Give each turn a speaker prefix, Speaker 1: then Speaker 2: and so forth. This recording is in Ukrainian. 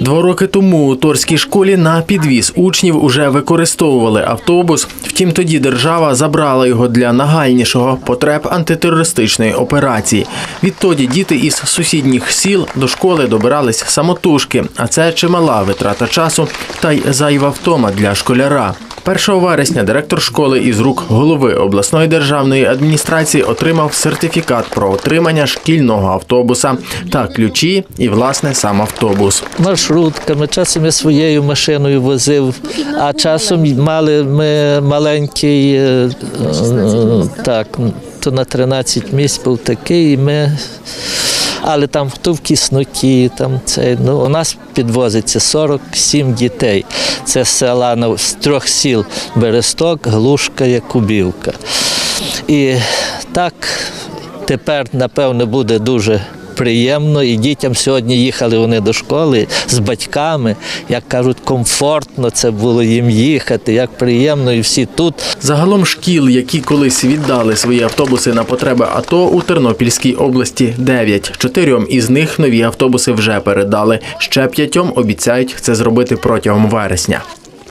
Speaker 1: Два роки тому у Торській школі на підвіз учнів уже використовували автобус. Втім, тоді держава забрала його для нагальнішого потреб антитерористичної операції. Відтоді діти із сусідніх сіл до школи добирались самотужки, а це чимала витрата часу та й зайва втома для школяра. 1 вересня директор школи із рук голови обласної державної адміністрації отримав сертифікат про отримання шкільного автобуса та ключі і власне сам автобус.
Speaker 2: маршрутками, часом я своєю машиною возив, а часом мали ми маленький, е, е, так, то на 13 місць був такий, і ми. Але там хто в кисноті, там це ну у нас підвозиться 47 дітей. Це села з трьох сіл Бересток, Глушка, Якубівка. І так тепер, напевно, буде дуже приємно. І дітям сьогодні їхали вони до школи з батьками. Як кажуть, комфортно це було їм їхати, як приємно, і всі тут.
Speaker 1: Загалом шкіл, які колись віддали свої автобуси на потреби АТО у Тернопільській області 9. Чотирьом із них нові автобуси вже передали. Ще п'ятьом обіцяють це зробити протягом вересня.